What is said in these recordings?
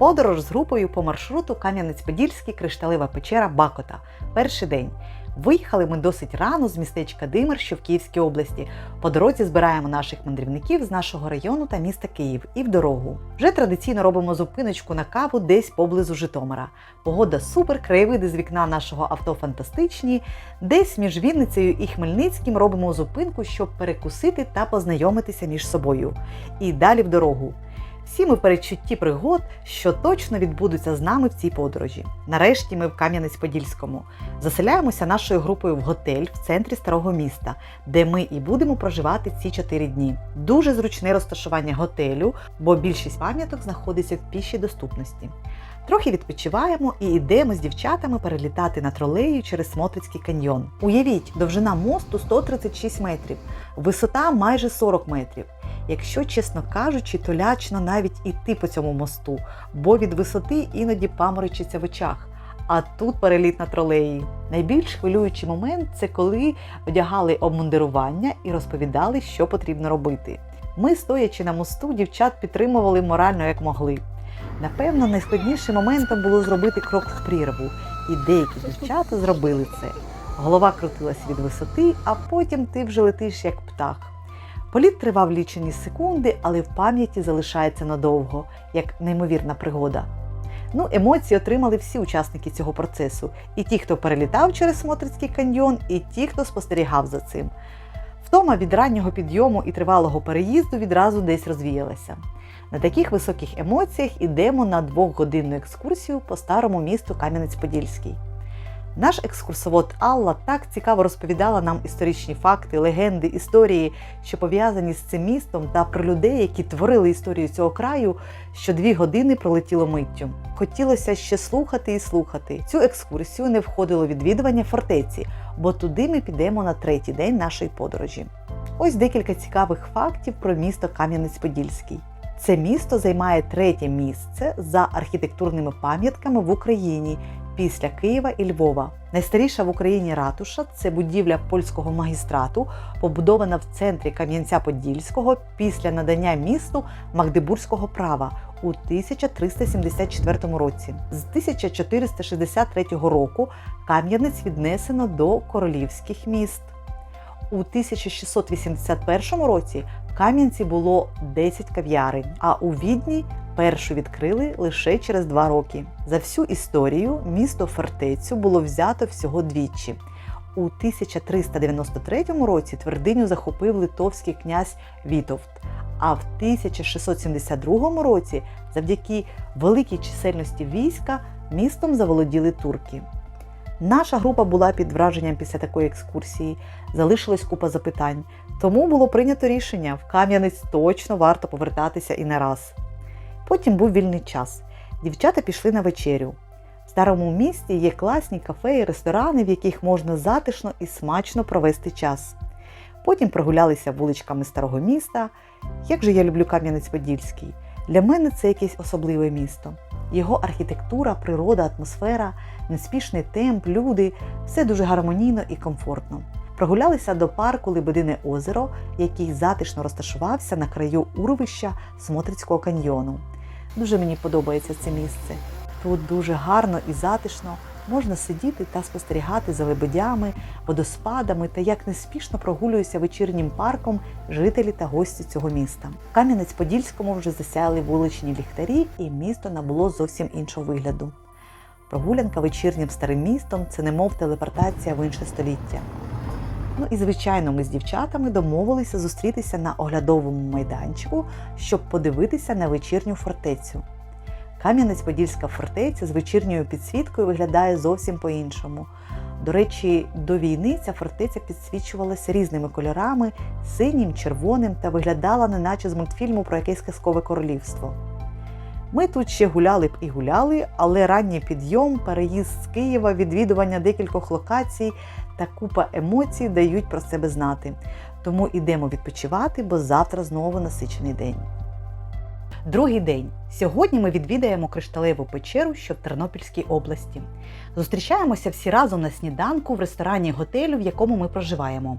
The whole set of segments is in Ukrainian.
Подорож з групою по маршруту Кам'янець-Подільський, Кришталева печера Бакота. Перший день. Виїхали ми досить рано з містечка Димир, що в Київській області. По дорозі збираємо наших мандрівників з нашого району та міста Київ і в дорогу. Вже традиційно робимо зупиночку на каву десь поблизу Житомира. Погода супер, краєвиди з вікна нашого авто фантастичні. Десь між Вінницею і Хмельницьким робимо зупинку, щоб перекусити та познайомитися між собою. І далі в дорогу. Всі ми в передчутті пригод, що точно відбудуться з нами в цій подорожі. Нарешті ми в Кам'янець-Подільському. Заселяємося нашою групою в готель в центрі старого міста, де ми і будемо проживати ці чотири дні. Дуже зручне розташування готелю, бо більшість пам'яток знаходиться в пішій доступності. Трохи відпочиваємо і йдемо з дівчатами перелітати на тролею через Смотрицький каньйон. Уявіть, довжина мосту 136 метрів, висота майже 40 метрів. Якщо чесно кажучи, то лячно навіть іти по цьому мосту, бо від висоти іноді паморочиться в очах. А тут переліт на тролеї. Найбільш хвилюючий момент це коли одягали обмундирування і розповідали, що потрібно робити. Ми, стоячи на мосту, дівчат підтримували морально як могли. Напевно, найскладнішим моментом було зробити крок в прірву, і деякі дівчата зробили це. Голова крутилась від висоти, а потім ти вже летиш як птах. Політ тривав лічені секунди, але в пам'яті залишається надовго, як неймовірна пригода. Ну, емоції отримали всі учасники цього процесу: і ті, хто перелітав через Смотрицький каньйон, і ті, хто спостерігав за цим. Втома від раннього підйому і тривалого переїзду відразу десь розвіялася. На таких високих емоціях ідемо на двохгодинну екскурсію по старому місту Кам'янець-Подільський. Наш екскурсовод Алла так цікаво розповідала нам історичні факти, легенди, історії, що пов'язані з цим містом, та про людей, які творили історію цього краю, що дві години пролетіло миттю. Хотілося ще слухати і слухати. Цю екскурсію не входило відвідування фортеці, бо туди ми підемо на третій день нашої подорожі. Ось декілька цікавих фактів про місто Кам'янець-Подільський. Це місто займає третє місце за архітектурними пам'ятками в Україні після Києва і Львова. Найстаріша в Україні ратуша це будівля польського магістрату, побудована в центрі Кам'янця-Подільського після надання місту Магдебурзького права у 1374 році. З 1463 року Кам'янець віднесено до королівських міст. У 1681 році Кам'янці було 10 кав'ярень, а у Відні першу відкрили лише через два роки. За всю історію місто фортецю було взято всього двічі. У 1393 році твердиню захопив литовський князь Вітовт, а в 1672 році, завдяки великій чисельності війська, містом заволоділи турки. Наша група була під враженням після такої екскурсії, залишилась купа запитань, тому було прийнято рішення в Кам'янець точно варто повертатися і не раз. Потім був вільний час. Дівчата пішли на вечерю. В старому місті є класні кафе і ресторани, в яких можна затишно і смачно провести час. Потім прогулялися вуличками старого міста. Як же я люблю Кам'янець-Подільський! Для мене це якесь особливе місто. Його архітектура, природа, атмосфера, неспішний темп, люди все дуже гармонійно і комфортно. Прогулялися до парку Лебедине озеро, який затишно розташувався на краю урвища Смотрицького каньйону. Дуже мені подобається це місце. Тут дуже гарно і затишно можна сидіти та спостерігати за лебедями, водоспадами та як неспішно прогулюються вечірнім парком жителі та гості цього міста. Кам'янець-Подільському вже засяяли вуличні ліхтарі, і місто набуло зовсім іншого вигляду. Прогулянка вечірнім старим містом це немов телепортація в інше століття. Ну і звичайно, ми з дівчатами домовилися зустрітися на оглядовому майданчику, щоб подивитися на вечірню фортецю. Кам'янець-Подільська фортеця з вечірньою підсвіткою виглядає зовсім по-іншому. До речі, до війни ця фортеця підсвічувалася різними кольорами синім, червоним та виглядала неначе з мультфільму про якесь казкове королівство. Ми тут ще гуляли б і гуляли, але ранній підйом, переїзд з Києва, відвідування декількох локацій та купа емоцій дають про себе знати. Тому йдемо відпочивати, бо завтра знову насичений день. Другий день. Сьогодні ми відвідаємо кришталеву печеру, що в Тернопільській області. Зустрічаємося всі разом на сніданку в ресторані готелю, в якому ми проживаємо.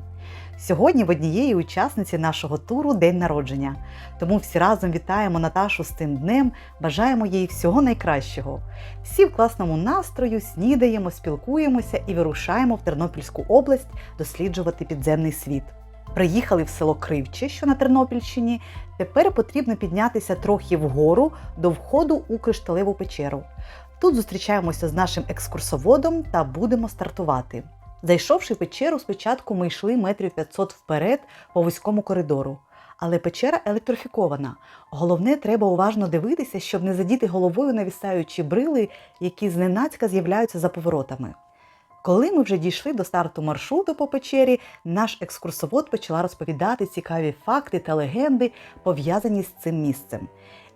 Сьогодні в однієї учасниці нашого туру день народження. Тому всі разом вітаємо Наташу з цим днем, бажаємо їй всього найкращого. Всі в класному настрою, снідаємо, спілкуємося і вирушаємо в Тернопільську область досліджувати підземний світ. Приїхали в село Кривче, що на Тернопільщині. Тепер потрібно піднятися трохи вгору до входу у кришталеву печеру. Тут зустрічаємося з нашим екскурсоводом та будемо стартувати. Зайшовши в печеру, спочатку ми йшли метрів 500 вперед по вузькому коридору. Але печера електрифікована. Головне, треба уважно дивитися, щоб не задіти головою навісаючі брили, які зненацька з'являються за поворотами. Коли ми вже дійшли до старту маршруту по печері, наш екскурсовод почала розповідати цікаві факти та легенди, пов'язані з цим місцем.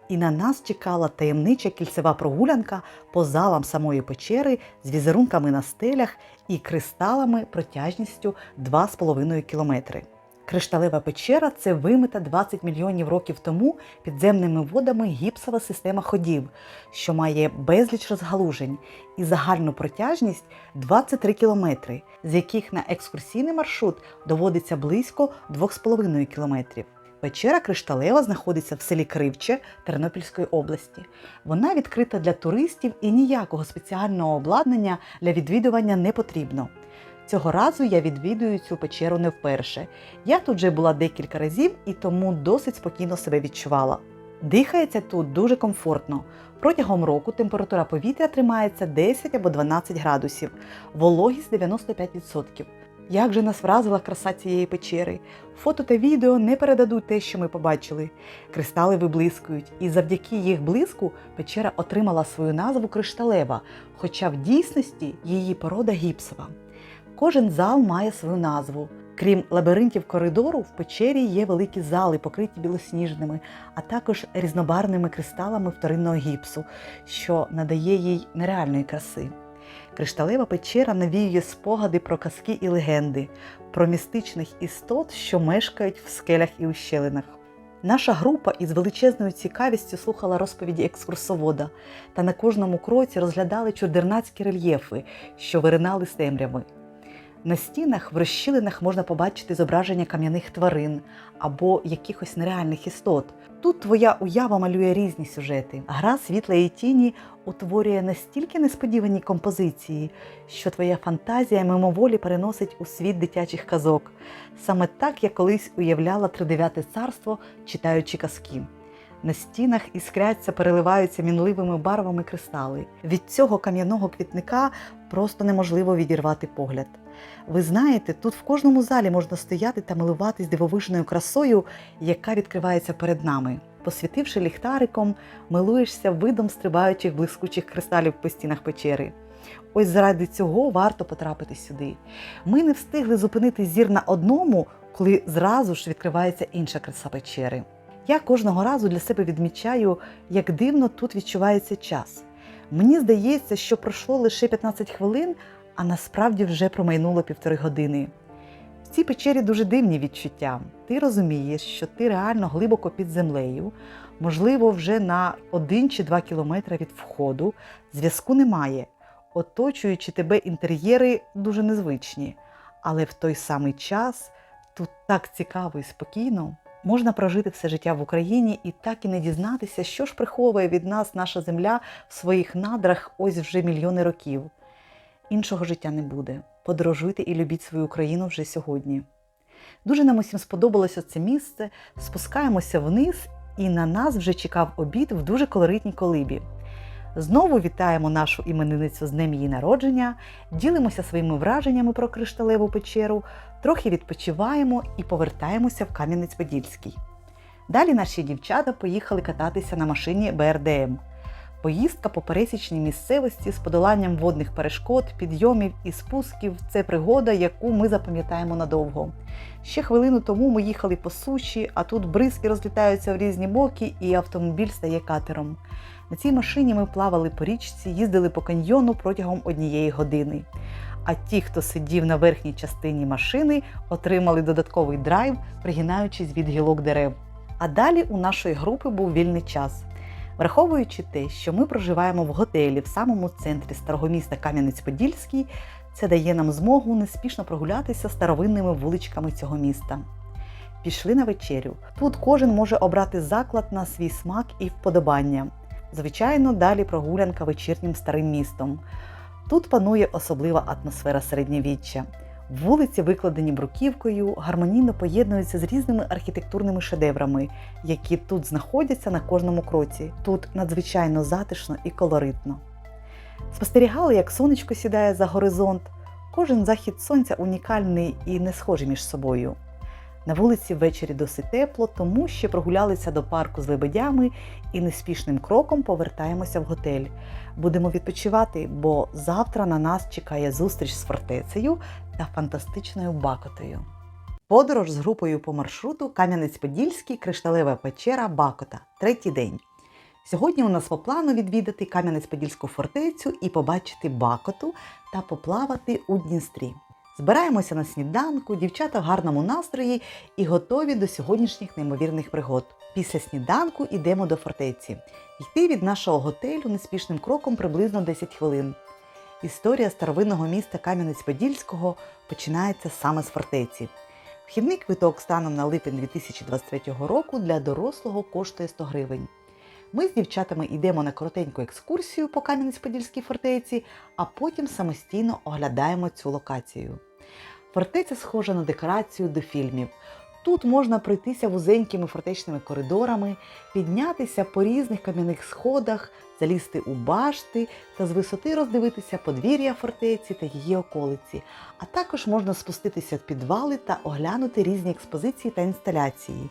І на нас чекала таємнича кільцева прогулянка по залам самої печери з візерунками на стелях і кристалами протяжністю 2,5 кілометри. Кришталева печера це вимита 20 мільйонів років тому підземними водами гіпсова система ходів, що має безліч розгалужень і загальну протяжність 23 кілометри, з яких на екскурсійний маршрут доводиться близько 2,5 кілометрів. Печера Кришталева знаходиться в селі Кривче Тернопільської області. Вона відкрита для туристів і ніякого спеціального обладнання для відвідування не потрібно. Цього разу я відвідую цю печеру не вперше. Я тут вже була декілька разів і тому досить спокійно себе відчувала. Дихається тут дуже комфортно. Протягом року температура повітря тримається 10 або 12 градусів, вологість 95%. Як же нас вразила краса цієї печери? Фото та відео не передадуть те, що ми побачили. Кристали виблискують, і завдяки їх блиску печера отримала свою назву кришталева, хоча в дійсності її порода гіпсова. Кожен зал має свою назву. Крім лабіринтів коридору, в печері є великі зали, покриті білосніжними, а також різнобарвними кристалами вторинного гіпсу, що надає їй нереальної краси. Кришталева печера навіює спогади про казки і легенди, про містичних істот, що мешкають в скелях і ущелинах. Наша група із величезною цікавістю слухала розповіді екскурсовода та на кожному кроці розглядали чудернацькі рельєфи, що виринали з темряви. На стінах в розщілинах можна побачити зображення кам'яних тварин або якихось нереальних істот. Тут твоя уява малює різні сюжети. Гра світла і тіні утворює настільки несподівані композиції, що твоя фантазія мимоволі переносить у світ дитячих казок. Саме так я колись уявляла тридев'яте царство, читаючи казки. На стінах іскряться, переливаються мінливими барвами кристали. Від цього кам'яного квітника просто неможливо відірвати погляд. Ви знаєте, тут в кожному залі можна стояти та милуватись дивовижною красою, яка відкривається перед нами. Посвітивши ліхтариком, милуєшся видом стрибаючих блискучих кристалів по стінах печери. Ось заради цього варто потрапити сюди. Ми не встигли зупинити зір на одному, коли зразу ж відкривається інша краса печери. Я кожного разу для себе відмічаю, як дивно тут відчувається час. Мені здається, що пройшло лише 15 хвилин, а насправді вже промайнуло півтори години. В цій печері дуже дивні відчуття. Ти розумієш, що ти реально глибоко під землею, можливо, вже на один чи два кілометри від входу. Зв'язку немає. Оточуючи тебе інтер'єри дуже незвичні, але в той самий час тут так цікаво і спокійно. Можна прожити все життя в Україні і так і не дізнатися, що ж приховує від нас наша земля в своїх надрах ось вже мільйони років. Іншого життя не буде. Подорожуйте і любіть свою Україну вже сьогодні. Дуже нам усім сподобалося це місце. Спускаємося вниз, і на нас вже чекав обід в дуже колоритній колибі. Знову вітаємо нашу іменинницю з днем її народження, ділимося своїми враженнями про кришталеву печеру, трохи відпочиваємо і повертаємося в Кам'янець-Подільський. Далі наші дівчата поїхали кататися на машині БРДМ. Поїздка по пересічній місцевості з подоланням водних перешкод, підйомів і спусків це пригода, яку ми запам'ятаємо надовго. Ще хвилину тому ми їхали по суші, а тут бризки розлітаються в різні боки, і автомобіль стає катером. На цій машині ми плавали по річці, їздили по каньйону протягом однієї години. А ті, хто сидів на верхній частині машини, отримали додатковий драйв, пригинаючись від гілок дерев. А далі у нашої групи був вільний час. Враховуючи те, що ми проживаємо в готелі в самому центрі старого міста Кам'янець-Подільський, це дає нам змогу неспішно прогулятися старовинними вуличками цього міста. Пішли на вечерю. Тут кожен може обрати заклад на свій смак і вподобання. Звичайно, далі прогулянка вечірнім старим містом. Тут панує особлива атмосфера середньовіччя. Вулиці, викладені бруківкою, гармонійно поєднуються з різними архітектурними шедеврами, які тут знаходяться на кожному кроці. Тут надзвичайно затишно і колоритно. Спостерігали, як сонечко сідає за горизонт. Кожен захід сонця унікальний і не схожий між собою. На вулиці ввечері досить тепло, тому ще прогулялися до парку з лебедями і неспішним кроком повертаємося в готель. Будемо відпочивати, бо завтра на нас чекає зустріч з фортецею та фантастичною бакотою. Подорож з групою по маршруту Кам'янець-Подільський, Кришталева печера, Бакота. Третій день. Сьогодні у нас по плану відвідати Кам'янець-Подільську фортецю і побачити Бакоту та поплавати у Дністрі. Збираємося на сніданку, дівчата в гарному настрої і готові до сьогоднішніх неймовірних пригод. Після сніданку йдемо до фортеці. Йти від нашого готелю неспішним кроком приблизно 10 хвилин. Історія старовинного міста Кам'янець-Подільського починається саме з фортеці. Вхідний квиток станом на липень 2023 року для дорослого коштує 100 гривень. Ми з дівчатами йдемо на коротеньку екскурсію по Кам'янець-Подільській фортеці, а потім самостійно оглядаємо цю локацію. Фортеця схожа на декорацію до фільмів. Тут можна пройтися вузенькими фортечними коридорами, піднятися по різних кам'яних сходах, залізти у башти та з висоти роздивитися подвір'я фортеці та її околиці. А також можна спуститися в підвали та оглянути різні експозиції та інсталяції.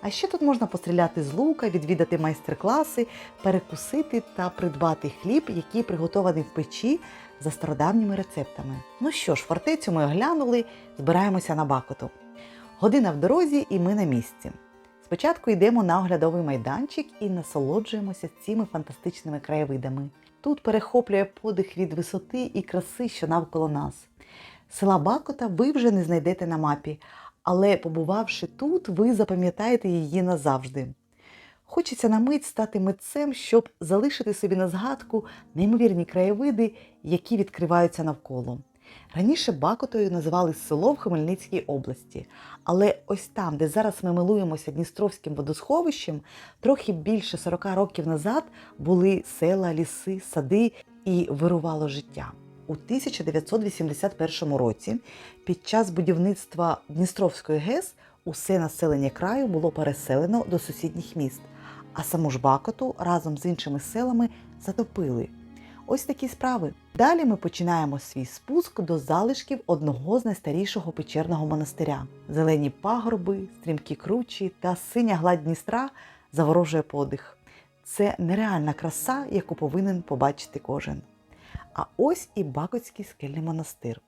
А ще тут можна постріляти з лука, відвідати майстер-класи, перекусити та придбати хліб, який приготований в печі за стародавніми рецептами. Ну що ж, фортецю ми оглянули, збираємося на бакоту. Година в дорозі, і ми на місці. Спочатку йдемо на оглядовий майданчик і насолоджуємося цими фантастичними краєвидами. Тут перехоплює подих від висоти і краси, що навколо нас. Села Бакота ви вже не знайдете на мапі, але побувавши тут, ви запам'ятаєте її назавжди. Хочеться на мить стати митцем, щоб залишити собі на згадку неймовірні краєвиди, які відкриваються навколо. Раніше Бакотою називали село в Хмельницькій області, але ось там, де зараз ми милуємося Дністровським водосховищем, трохи більше 40 років назад були села, ліси, сади і вирувало життя. У 1981 році під час будівництва Дністровської ГЕС усе населення краю було переселено до сусідніх міст, а саму ж Бакоту разом з іншими селами затопили. Ось такі справи. Далі ми починаємо свій спуск до залишків одного з найстарішого печерного монастиря. Зелені пагорби, стрімкі кручі та синя гладь Дністра заворожує подих. Це нереальна краса, яку повинен побачити кожен. А ось і Бакотський скельний монастир.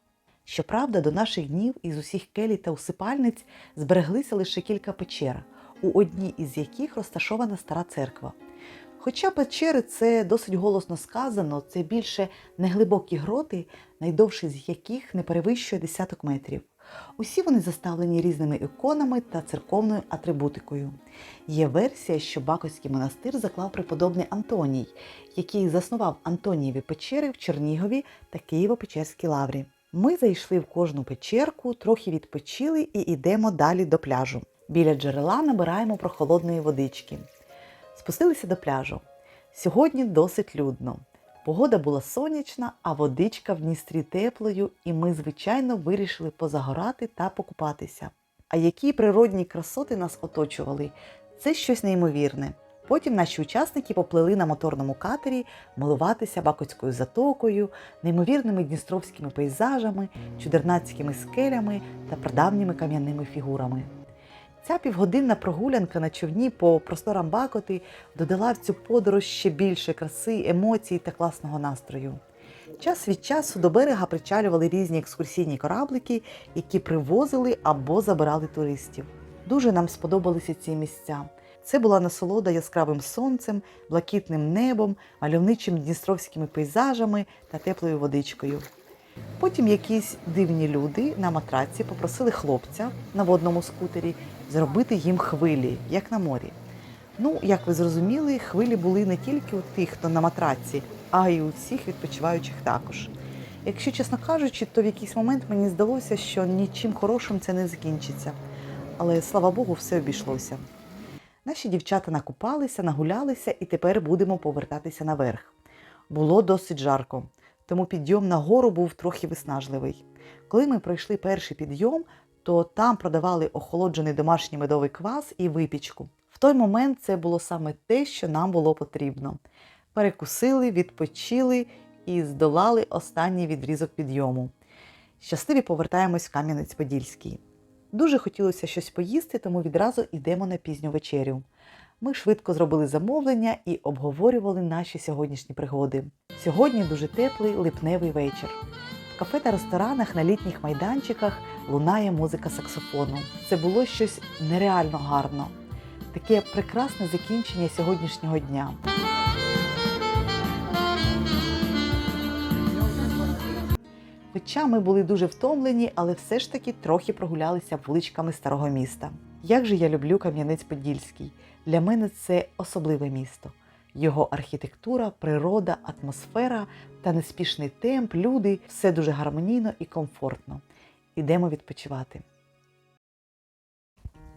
Щоправда, до наших днів із усіх келій та усипальниць збереглися лише кілька печер, у одній із яких розташована стара церква. Хоча печери це досить голосно сказано, це більше неглибокі гроти, найдовший з яких не перевищує десяток метрів. Усі вони заставлені різними іконами та церковною атрибутикою. Є версія, що Бакоський монастир заклав преподобний Антоній, який заснував Антонієві печери в Чернігові та Києво-Печерській лаврі. Ми зайшли в кожну печерку, трохи відпочили і йдемо далі до пляжу. Біля джерела набираємо прохолодної водички. Спустилися до пляжу. Сьогодні досить людно. Погода була сонячна, а водичка в Дністрі теплою, і ми, звичайно, вирішили позагорати та покупатися. А які природні красоти нас оточували, це щось неймовірне. Потім наші учасники поплили на моторному катері милуватися Бакотською затокою, неймовірними дністровськими пейзажами, чудернацькими скелями та прадавніми кам'яними фігурами. Ця півгодинна прогулянка на човні по просторам Бакоти додала в цю подорож ще більше краси, емоцій та класного настрою. Час від часу до берега причалювали різні екскурсійні кораблики, які привозили або забирали туристів. Дуже нам сподобалися ці місця. Це була насолода яскравим сонцем, блакитним небом, мальовничими дністровськими пейзажами та теплою водичкою. Потім якісь дивні люди на матраці попросили хлопця на водному скутері зробити їм хвилі, як на морі. Ну, як ви зрозуміли, хвилі були не тільки у тих, хто на матраці, а й у всіх відпочиваючих також. Якщо чесно кажучи, то в якийсь момент мені здалося, що нічим хорошим це не закінчиться. Але слава Богу, все обійшлося. Наші дівчата накупалися, нагулялися і тепер будемо повертатися наверх. Було досить жарко, тому підйом на гору був трохи виснажливий. Коли ми пройшли перший підйом, то там продавали охолоджений домашній медовий квас і випічку. В той момент це було саме те, що нам було потрібно. Перекусили, відпочили і здолали останній відрізок підйому. Щасливі повертаємось в Кам'янець-Подільський. Дуже хотілося щось поїсти, тому відразу йдемо на пізню вечерю. Ми швидко зробили замовлення і обговорювали наші сьогоднішні пригоди. Сьогодні дуже теплий липневий вечір. В кафе та ресторанах на літніх майданчиках лунає музика саксофону. Це було щось нереально гарно. Таке прекрасне закінчення сьогоднішнього дня. Хоча ми були дуже втомлені, але все ж таки трохи прогулялися вуличками старого міста. Як же я люблю Кам'янець-Подільський. Для мене це особливе місто. Його архітектура, природа, атмосфера та неспішний темп, люди все дуже гармонійно і комфортно. Ідемо відпочивати.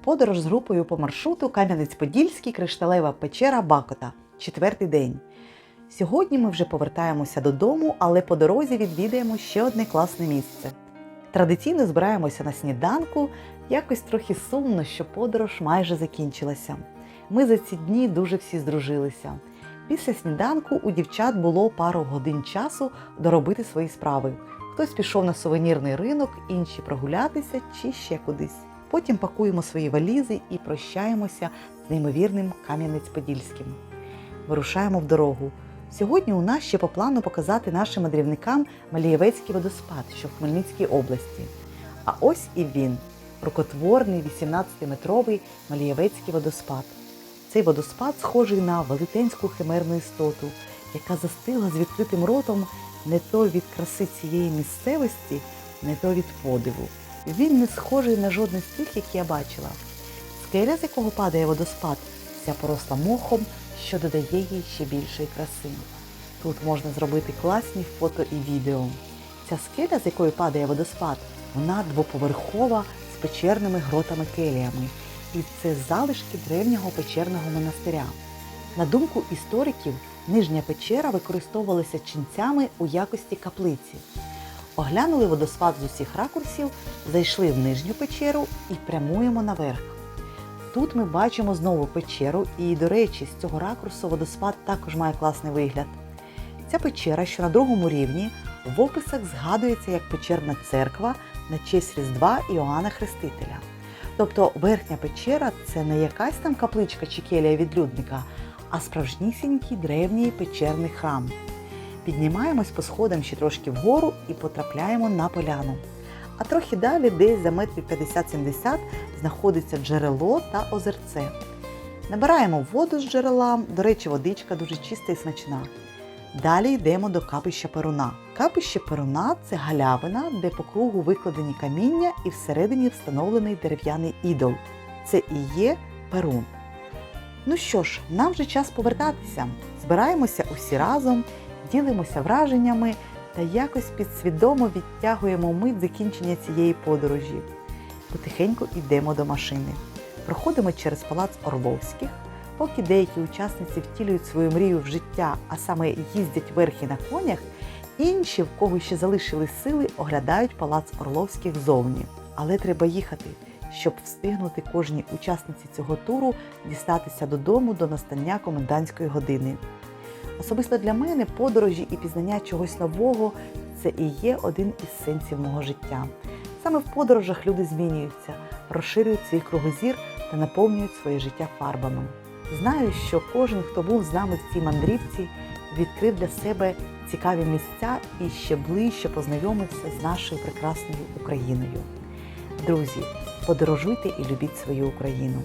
Подорож з групою по маршруту Кам'янець-Подільський, Кришталева печера Бакота. Четвертий день. Сьогодні ми вже повертаємося додому, але по дорозі відвідаємо ще одне класне місце. Традиційно збираємося на сніданку, якось трохи сумно, що подорож майже закінчилася. Ми за ці дні дуже всі здружилися. Після сніданку у дівчат було пару годин часу доробити свої справи. Хтось пішов на сувенірний ринок, інші прогулятися чи ще кудись. Потім пакуємо свої валізи і прощаємося з неймовірним Кам'янець-Подільським. Вирушаємо в дорогу. Сьогодні у нас ще по плану показати нашим мандрівникам Малієвецький водоспад, що в Хмельницькій області. А ось і він рукотворний 18-метровий Малієвецький водоспад. Цей водоспад схожий на велетенську химерну істоту, яка застигла з відкритим ротом не то від краси цієї місцевості, не то від подиву. Він не схожий на жодний з тих, які я бачила. Скеля, з якого падає водоспад, вся поросла мохом, що додає їй ще більшої краси. Тут можна зробити класні фото і відео. Ця скеля, з якої падає водоспад, вона двоповерхова з печерними гротами-келіями. І це залишки древнього печерного монастиря. На думку істориків, нижня печера використовувалася ченцями у якості каплиці. Оглянули водоспад з усіх ракурсів, зайшли в нижню печеру і прямуємо наверх. Тут ми бачимо знову печеру, і, до речі, з цього ракурсу водоспад також має класний вигляд. Ця печера, що на другому рівні, в описах згадується як печерна церква на честь Різдва Іоанна Хрестителя. Тобто верхня печера це не якась там капличка чи келія відлюдника, а справжнісінький древній печерний храм. Піднімаємось по сходам ще трошки вгору і потрапляємо на поляну. А трохи далі, десь за метрів 50-70, знаходиться джерело та озерце. Набираємо воду з джерела, до речі, водичка дуже чиста і смачна. Далі йдемо до капища Перуна. Капище Перуна це галявина, де по кругу викладені каміння і всередині встановлений дерев'яний ідол. Це і є Перун. Ну що ж, нам вже час повертатися. Збираємося усі разом, ділимося враженнями та якось підсвідомо відтягуємо мить закінчення цієї подорожі. Потихеньку йдемо до машини. Проходимо через палац Орловських. Поки деякі учасниці втілюють свою мрію в життя, а саме їздять верхи на конях, інші, в кого ще залишили сили, оглядають палац Орловських зовні. Але треба їхати, щоб встигнути кожній учасниці цього туру дістатися додому до настання комендантської години. Особисто для мене подорожі і пізнання чогось нового це і є один із сенсів мого життя. Саме в подорожах люди змінюються, розширюють свій кругозір та наповнюють своє життя фарбами. Знаю, що кожен, хто був з нами в цій мандрівці, відкрив для себе цікаві місця і ще ближче познайомився з нашою прекрасною Україною. Друзі, подорожуйте і любіть свою Україну.